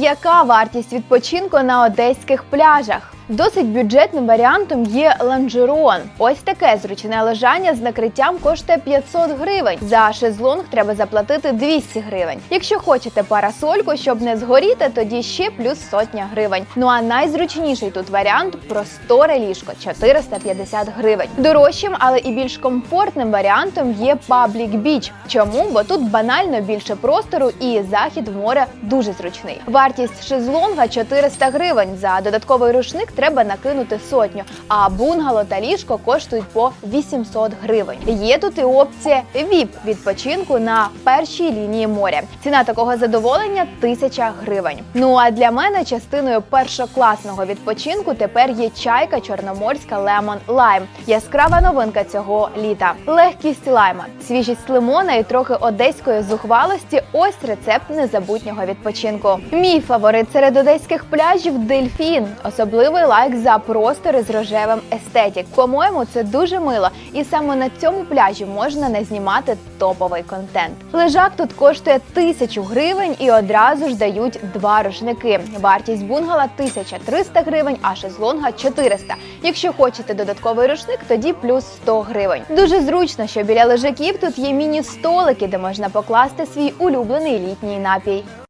Яка вартість відпочинку на одеських пляжах? Досить бюджетним варіантом є ланжерон. Ось таке зручне лежання з накриттям коштує 500 гривень. За шезлонг треба заплатити 200 гривень. Якщо хочете парасольку, щоб не згоріти, тоді ще плюс сотня гривень. Ну а найзручніший тут варіант просторе ліжко 450 гривень. Дорожчим, але і більш комфортним варіантом є Public Beach. Чому? Бо тут банально більше простору і захід в море дуже зручний. Вартість шезлонга 400 гривень. За додатковий рушник треба накинути сотню, а бунгало та ліжко коштують по 800 гривень. Є тут і опція VIP – відпочинку на першій лінії моря. Ціна такого задоволення 1000 гривень. Ну а для мене частиною першокласного відпочинку тепер є чайка чорноморська Lemon Lime. Яскрава новинка цього літа. Легкість лайма, свіжість лимона і трохи одеської зухвалості. Ось рецепт незабутнього відпочинку. Мій фаворит серед одеських пляжів дельфін. Особливий лайк за простори з рожевим естетік. По-моєму, це дуже мило, і саме на цьому пляжі можна не знімати топовий контент. Лежак тут коштує тисячу гривень і одразу ж дають два рушники. Вартість бунгала 1300 гривень, а шезлонга 400. Якщо хочете додатковий рушник, тоді плюс 100 гривень. Дуже зручно, що біля лежаків тут є міні-столики, де можна покласти свій улюблений літній напій.